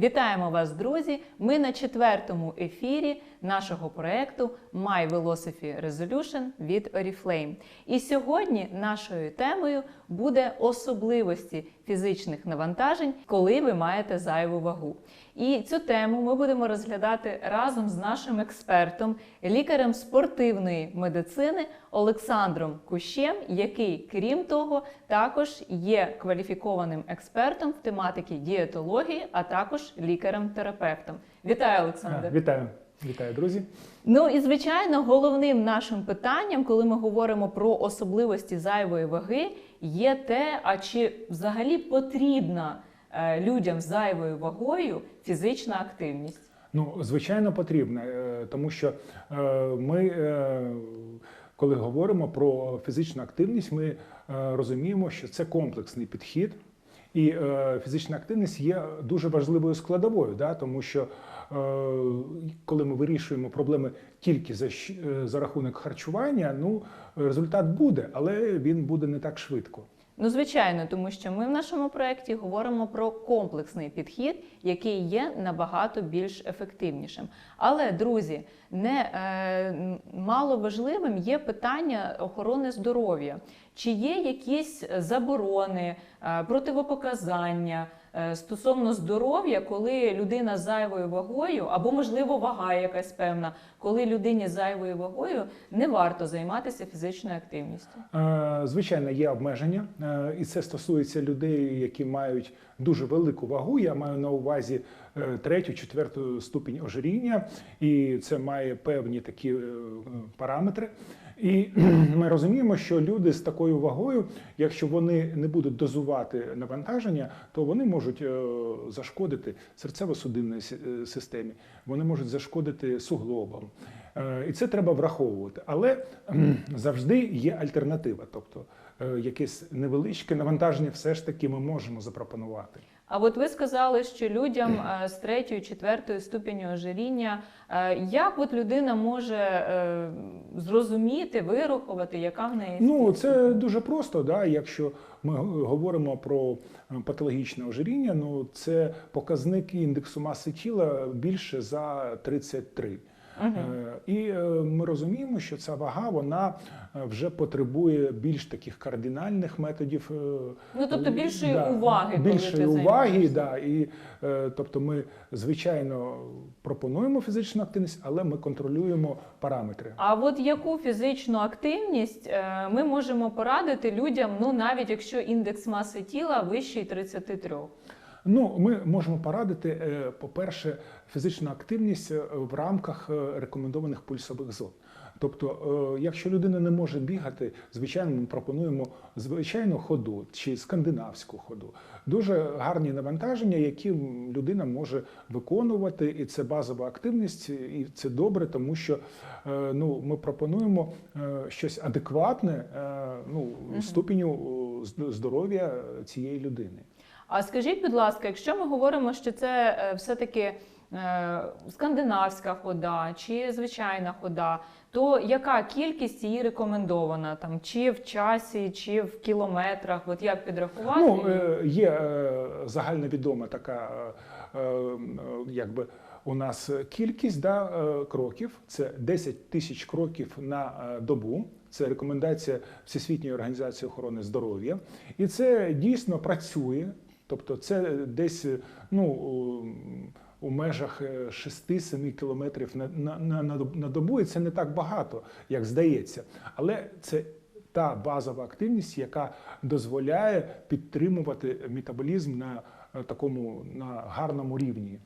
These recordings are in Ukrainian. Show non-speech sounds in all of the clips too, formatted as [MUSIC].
Вітаємо вас, друзі! Ми на четвертому ефірі нашого проекту My Velocity Resolution від Oriflame. І сьогодні нашою темою буде особливості фізичних навантажень, коли ви маєте зайву вагу. І цю тему ми будемо розглядати разом з нашим експертом, лікарем спортивної медицини Олександром Кущем, який, крім того, також є кваліфікованим експертом в тематиці дієтології, а також лікарем-терапевтом. Вітаю, Олександр! Вітаю, вітаю, друзі. Ну і звичайно, головним нашим питанням, коли ми говоримо про особливості зайвої ваги, є те, а чи взагалі потрібна е, людям з зайвою вагою фізична активність. Ну, звичайно, потрібно, е, тому що е, ми, коли говоримо про фізичну активність, ми розуміємо, що це комплексний підхід. І е, фізична активність є дуже важливою складовою, да, тому що е, коли ми вирішуємо проблеми тільки за, е, за рахунок харчування, ну результат буде, але він буде не так швидко. Ну, звичайно, тому що ми в нашому проєкті говоримо про комплексний підхід, який є набагато більш ефективнішим. Але, друзі, не е, мало важливим є питання охорони здоров'я. Чи є якісь заборони, е, противопоказання стосовно здоров'я, коли людина з зайвою вагою, або, можливо, вага якась певна, коли людині з зайвою вагою не варто займатися фізичною активністю? Е, Звичайно, є обмеження, е, і це стосується людей, які мають дуже велику вагу. Я маю на увазі е, третю, четверту ступінь ожиріння, і це має певні такі е, параметри. І [CLEARS THROAT] ми розуміємо, що люди з такою вагою, якщо вони не будуть дозувати навантаження, то вони можуть е, зашкодити серцево-судинній системі, вони можуть зашкодити суглобам. Е, І це треба враховувати. Але завжди є альтернатива, тобто е, якесь невеличке навантаження все ж таки ми можемо запропонувати. А от ви сказали, що людям е, з третьої, четвертої ступеню ожиріння, як от людина може зрозуміти, вирахувати, яка в неї Ну це дуже просто. Да? Якщо ми говоримо про патологічне ожиріння, ну це показник індексу маси тіла більше за 33. Е, І е, ми розуміємо, що ця вага вона е, вже потребує більш таких кардинальних методів. Ну, тобто більшої да, уваги, коли більшої ти уваги, да, і тобто ми звичайно пропонуємо фізичну активність, але ми контролюємо параметри. А от яку фізичну активність ми можемо порадити людям, ну навіть якщо індекс маси тіла вищий 33? Ну, ми можемо порадити, е, по-перше, фізичну активність е, в рамках е, рекомендованих пульсових зон. Тобто, якщо людина не може бігати, звичайно, ми пропонуємо звичайну ходу чи скандинавську ходу. Дуже гарні навантаження, які людина може виконувати, і це базова активність, і це добре, тому що ну, ми пропонуємо щось адекватне ну, ступеню здоров'я цієї людини. А скажіть, будь ласка, якщо ми говоримо, що це е, все-таки е, скандинавська хода чи звичайна хода, то яка кількість її рекомендована? Там чи в часі, чи в кілометрах? От як підрахувати? Ну, е, є загальновідома така, якби у нас кількість да, кроків. Це 10 тисяч кроків на добу. Це рекомендація Всесвітньої організації охорони здоров'я. І це дійсно працює. Тобто, це десь ну, у- межах е, 6-7 кілометрів на, на, на, на добу, і це не так багато, як здається. Але це та базова активність, яка дозволяє підтримувати метаболізм на е, такому на гарному рівні.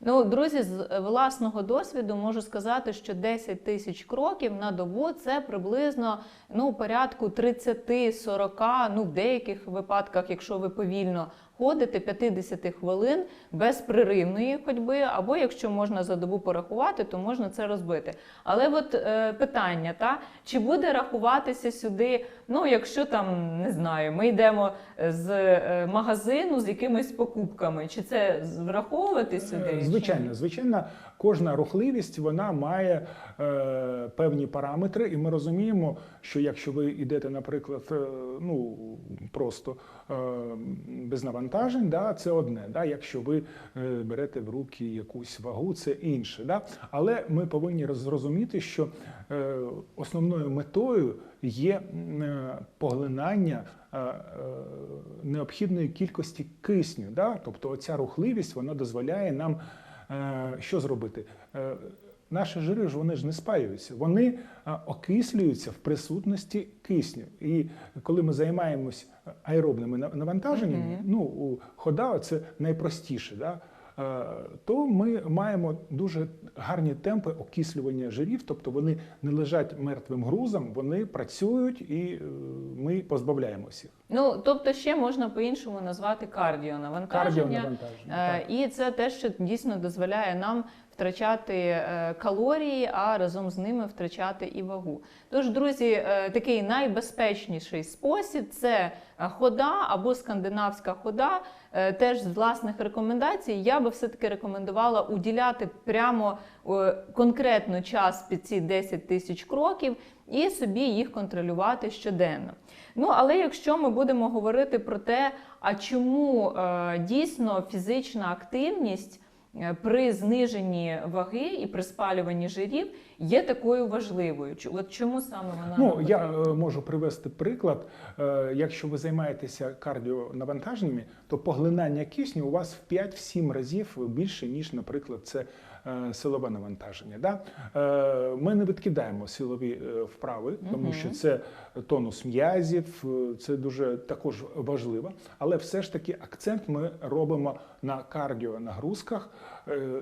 Ну, друзі, з е, власного досвіду можу сказати, що 10 тисяч кроків на добу це приблизно ну, порядку 30-40, ну в деяких випадках, якщо ви повільно ходите, 50 хвилин безпреривної ходьби, або якщо можна за добу порахувати, то можна це розбити. Але от е, питання, та чи буде рахуватися сюди, ну якщо там не знаю, ми йдемо з е, магазину з якимись покупками, чи це враховувати сюди? Звичайно, звичайно, кожна рухливість вона має е, певні параметри, і ми розуміємо, що якщо ви йдете, наприклад, е, ну просто е, без навантажень, да, це одне. Да, якщо ви е, берете в руки якусь вагу, це інше. Да? Але ми повинні зрозуміти, що е, основною метою є е, поглинання е, е, необхідної кількості кисню. Да? Тобто оця рухливість вона дозволяє нам що зробити? Е, Наші жири ж вони ж не спаюються, вони е, окислюються в присутності кисню. І коли ми займаємось аеробними навантаженнями, mm -hmm. ну хода це найпростіше. Да? Е, То ми маємо дуже гарні темпи окислювання жирів, тобто вони не лежать мертвим грузом, вони працюють і е, ми позбавляємося їх. Ну тобто ще можна по-іншому назвати кардіонавантаження. Кардіонавантаження. Е. І це те, що дійсно дозволяє нам втрачати е, калорії, а разом з ними втрачати і вагу. Тож, друзі, е, такий найбезпечніший спосіб це хода або скандинавська хода. Е, Теж з власних рекомендацій я би все-таки рекомендувала уділяти прямо конкретно час під ці 10 тисяч кроків і собі їх контролювати щоденно. Ну але якщо ми будемо говорити про те, а чому дійсно фізична активність при зниженні ваги і при спалюванні жирів є такою важливою? От чому саме вона Ну, я е, можу привести приклад. Е, Якщо ви займаєтеся кардіонавантаженнями, то поглинання кисню у вас в 5-7 разів більше, ніж, наприклад, це е, силове навантаження. Да? Е, Ми не відкидаємо силові е, вправи, тому що це тонус м'язів, е, це дуже також важливо. Але все ж таки акцент ми робимо на кардіонагрузках, е,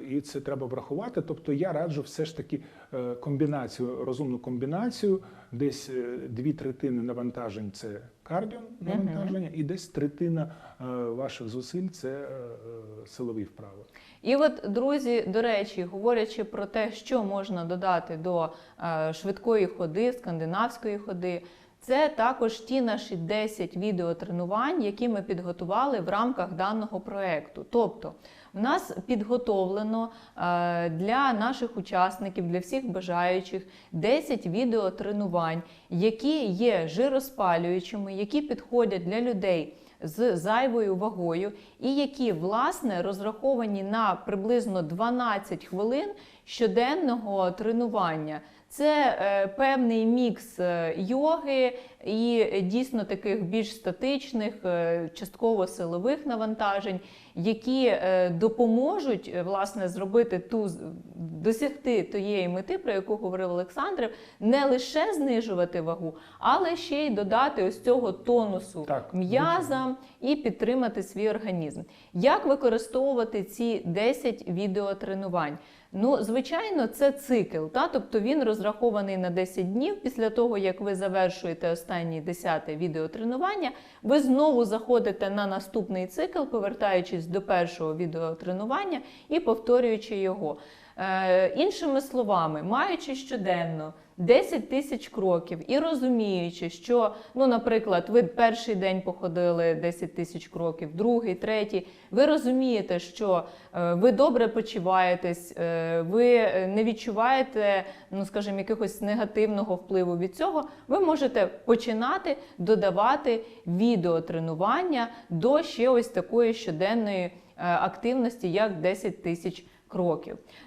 і це треба врахувати. Тобто я раджу все ж таки е, комбінацію, розумну комбінацію, десь е, дві третини навантажень це кардіонавантаження, і десь третина е, ваших зусиль це е, е, силові вправи. І от, друзі, до речі, говорячи про те, що можна додати до е, швидкої ходи, скандинавської ходи, це також ті наші 10 відеотренувань, які ми підготували в рамках даного проекту. Тобто, в нас підготовлено е, для наших учасників, для всіх бажаючих 10 відеотренувань, які є жироспалюючими, які підходять для людей з зайвою вагою, і які власне розраховані на приблизно 12 хвилин щоденного тренування. Це е, певний мікс е, йоги і дійсно таких більш статичних, е, частково силових навантажень, які е, допоможуть е, власне зробити ту досягти тієї мети, про яку говорив Олександр, не лише знижувати вагу, але ще й додати ось цього тонусу Так, м'язам і підтримати свій організм. Як використовувати ці 10 відеотренувань? Ну, звичайно, це цикл, та? тобто він розрахований на 10 днів. Після того, як ви завершуєте останнє 10 відеотренування, ви знову заходите на наступний цикл, повертаючись до першого відеотренування і повторюючи його. Е, іншими словами, маючи щоденно 10 тисяч кроків і розуміючи, що, ну, наприклад, ви перший день походили 10 тисяч кроків, другий, третій, ви розумієте, що е, ви добре почуваєтесь, е, ви не відчуваєте, ну скажімо, якогось негативного впливу від цього, ви можете починати додавати відеотренування до ще ось такої щоденної е, активності, як 10 тисяч кроків.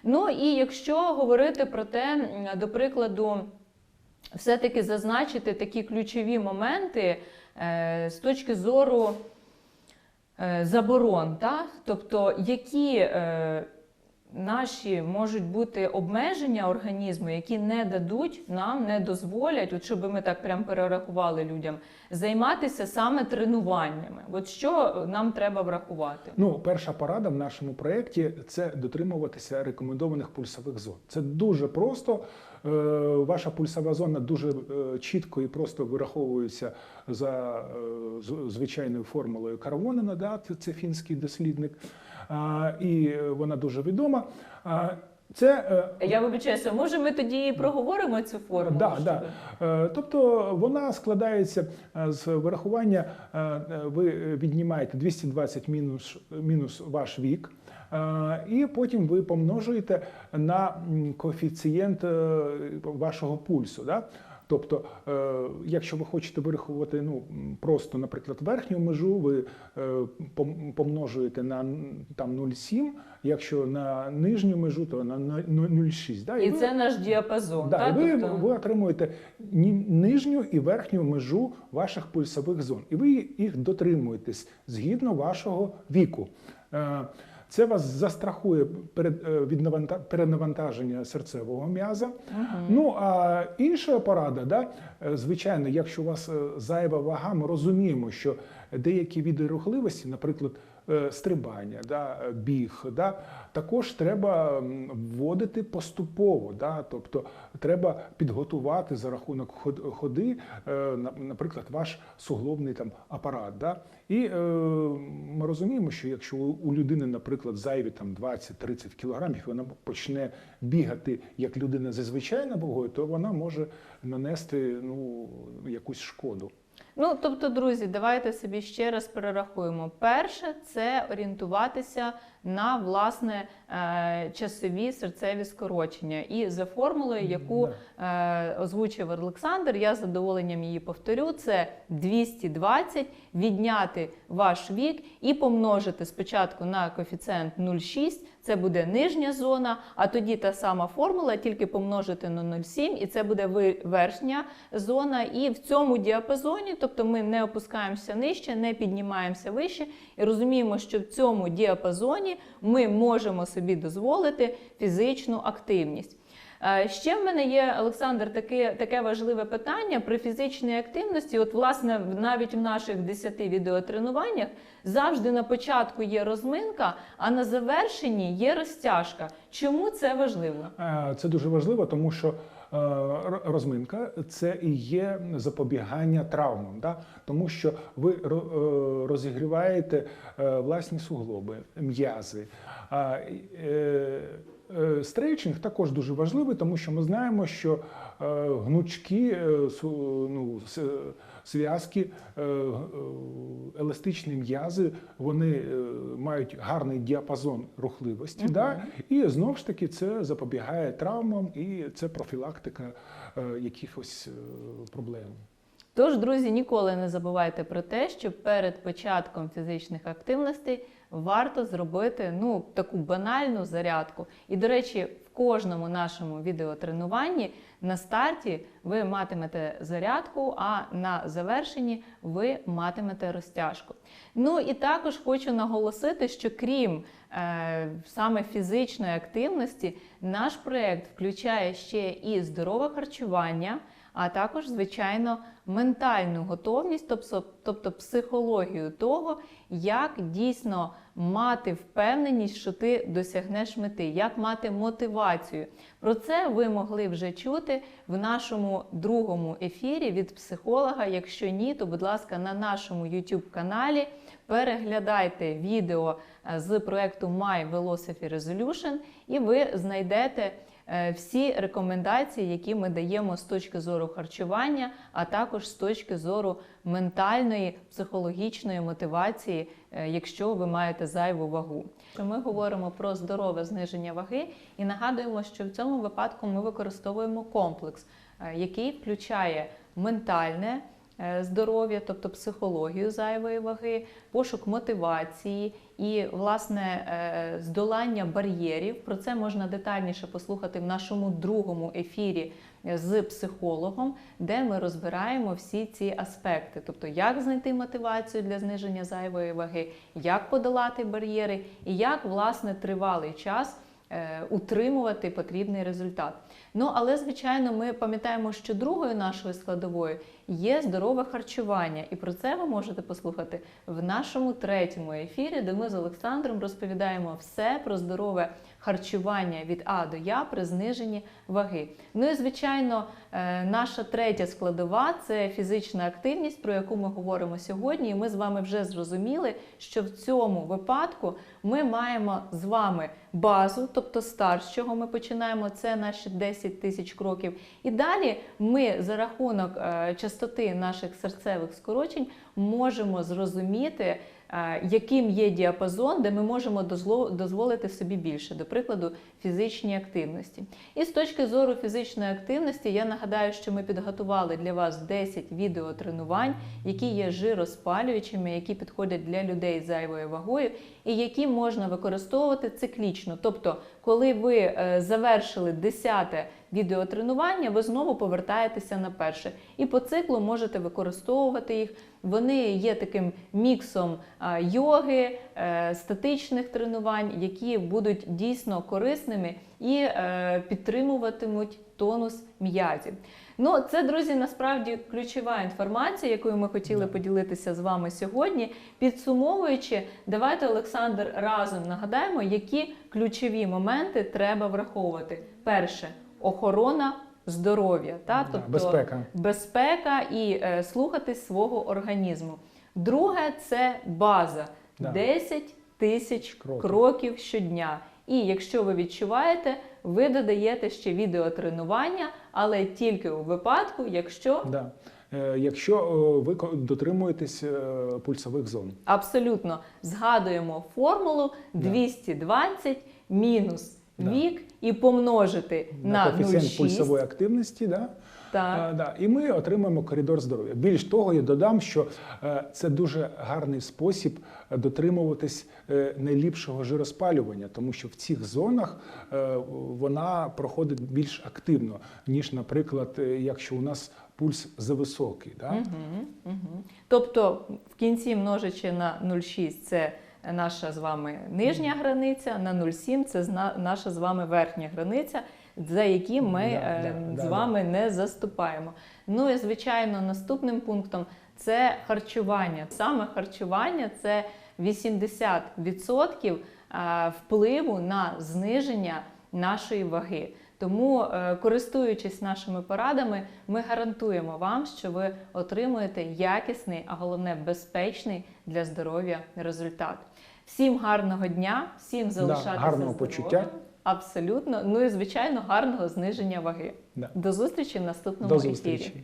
Ну і якщо говорити про те, до прикладу, все-таки зазначити такі ключові моменти е, з точки зору е, заборон, та? тобто які е, наші можуть бути обмеження організму, які не дадуть нам, не дозволять, от щоб ми так прям перерахували людям, займатися саме тренуваннями. От що нам треба врахувати? Ну, перша порада в нашому проєкті це дотримуватися рекомендованих пульсових зон. Це дуже просто. Е, Ваша пульсова зона дуже е, чітко і просто вираховується за е, звичайною формулою Карвонена, да, це- фінський дослідник, і вона дуже відома. А, Це е, Я вибачаюся, може ми тоді і проговоримо цю формулу? Да, да. Е, Тобто вона складається е, з вирахування, е, ви віднімаєте 220 мінус, мінус ваш вік, І потім ви помножуєте на коефіцієнт вашого пульсу. Да? Тобто, е, якщо ви хочете вирахувати ну, просто, наприклад, верхню межу, ви е, помножуєте на там 0,7, якщо на нижню межу, то на 0,6. Да? І ви- це наш діапазон. Да, так? і ви, Тобто- ви отримуєте нижню і верхню межу ваших пульсових зон, і ви їх дотримуєтесь згідно вашого віку. Це вас застрахує перед е, від наванта- перенавантаження серцевого м'яза. Ну а інша порада, да, е, звичайно, якщо у вас е, зайва вага, ми розуміємо, що деякі види рухливості, наприклад, стрибання, да, е, біг, да, також треба вводити поступово. Да, тобто треба підготувати за рахунок ход- ходи, е, на- наприклад, ваш суглобний там апарат. Да, і е, ми розуміємо, що якщо у людини, наприклад, зайві там 20-30 кілограмів, вона почне бігати як людина зі звичайною вагою, то вона може нанести ну, якусь шкоду. Ну, тобто, друзі, давайте собі ще раз перерахуємо. Перше це орієнтуватися на власне е, часові серцеві скорочення. І за формулою, яку е, озвучив Олександр, я з задоволенням її повторю: це 220 відняти ваш вік і помножити спочатку на коефіцієнт 0,6, це буде нижня зона, а тоді та сама формула, тільки помножити на 0,7, і це буде верхня зона. І в цьому діапазоні, тобто ми не опускаємося нижче, не піднімаємося вище, і розуміємо, що в цьому діапазоні ми можемо собі дозволити фізичну активність. Е, Ще в мене є, Олександр, таке, таке важливе питання при фізичній активності. От, власне, навіть в наших 10 відеотренуваннях завжди на початку є розминка, а на завершенні є розтяжка. Чому це важливо? Е, Це дуже важливо, тому що е, розминка це і є запобігання травмам, да? тому що ви розігріваєте власні суглоби, м'язи. Е, Стрейчинг також дуже важливий, тому що ми знаємо, що е, гнучкі е, ну, зв'язки, еластичні м'язи, вони мають гарний діапазон рухливості. Да? І знову ж таки це запобігає травмам і це профілактика якихось проблем. Тож, друзі, ніколи не забувайте про те, що перед початком фізичних активностей варто зробити ну таку банальну зарядку. І, до речі, в кожному нашому відеотренуванні на старті ви матимете зарядку, а на завершенні ви матимете розтяжку. Ну і також хочу наголосити, що крім е, саме фізичної активності, наш проект включає ще і здорове харчування а також, звичайно, ментальну готовність, тобто, психологію того, як дійсно мати впевненість, що ти досягнеш мети, як мати мотивацію. Про це ви могли вже чути в нашому другому ефірі від психолога. Якщо ні, то будь ласка, на нашому YouTube каналі переглядайте відео е, з проекту My Velocity Resolution, і ви знайдете всі рекомендації, які ми даємо з точки зору харчування, а також з точки зору ментальної, психологічної мотивації, е, якщо ви маєте зайву вагу. Ми говоримо про здорове зниження ваги і нагадуємо, що в цьому випадку ми використовуємо комплекс, е, який включає ментальне. Е, Здоров'я, тобто психологію зайвої ваги, пошук мотивації і власне е, здолання бар'єрів. Про це можна детальніше послухати в нашому другому ефірі з психологом, де ми розбираємо всі ці аспекти, тобто як знайти мотивацію для зниження зайвої ваги, як подолати бар'єри і як власне тривалий час е, утримувати потрібний результат. Ну але звичайно, ми пам'ятаємо, що другою нашою складовою є здорове харчування, і про це ви можете послухати в нашому третьому ефірі, де ми з Олександром розповідаємо все про здорове харчування від А до Я при зниженні ваги. Ну і звичайно, е, наша третя складова це фізична активність, про яку ми говоримо сьогодні. І ми з вами вже зрозуміли, що в цьому випадку ми маємо з вами базу, тобто старт, з чого ми починаємо, це наші 10 тисяч кроків. І далі ми за рахунок е, частоти наших серцевих скорочень можемо зрозуміти. е, яким є діапазон, де ми можемо дозволити собі більше, до прикладу, фізичній активності. І з точки зору фізичної активності, я нагадаю, що ми підготували для вас 10 відеотренувань, які є жироспалюючими, які підходять для людей з зайвою вагою, і які можна використовувати циклічно. Тобто, коли ви е, завершили 10 відеотренування, ви знову повертаєтеся на перше. І по циклу можете використовувати їх. Вони є таким міксом йоги, е, статичних тренувань, які будуть дійсно корисними і е, підтримуватимуть тонус м'язів. Ну, це, друзі, насправді ключова інформація, якою ми хотіли поділитися з вами сьогодні. Підсумовуючи, давайте, Олександр, разом нагадаємо, які ключові моменти треба враховувати. Перше охорона здоров'я, та тобто безпека. безпека і е, слухатись свого організму. Друге це база Да. 10 тисяч Кроків. кроків щодня. І якщо ви відчуваєте, ви додаєте ще відеотренування, але тільки у випадку, якщо Да. Е, Якщо ви дотримуєтесь е, пульсових зон. абсолютно згадуємо формулу Да. 220 мінус Да. вік і помножити на на коефіцієнт 0,6. пульсової активності, да? Так. А, да. і ми отримаємо коридор здоров'я. Більш того, я додам, що е, це дуже гарний спосіб е, дотримуватись е, найліпшого жироспалювання, тому що в цих зонах е, вона проходить більш активно, ніж, наприклад, е, якщо у нас пульс зависокий. Да? Угу, угу. Тобто, в кінці множичи на 0,6 це наша з вами нижня границя, на 0,7 це наша з вами верхня границя, за які ми Да, е, да, з да, вами не заступаємо. Ну і звичайно, наступним пунктом це харчування. Саме харчування це 80% е, впливу на зниження нашої ваги. Тому, е, користуючись нашими порадами, ми гарантуємо вам, що ви отримуєте якісний, а головне безпечний для здоров'я результат. Всім гарного дня, всім залишатися гарного здоровим. почуття. Абсолютно. Ну і звичайно, гарного зниження ваги. Да. До зустрічі в наступному До ефірі. зустрічі.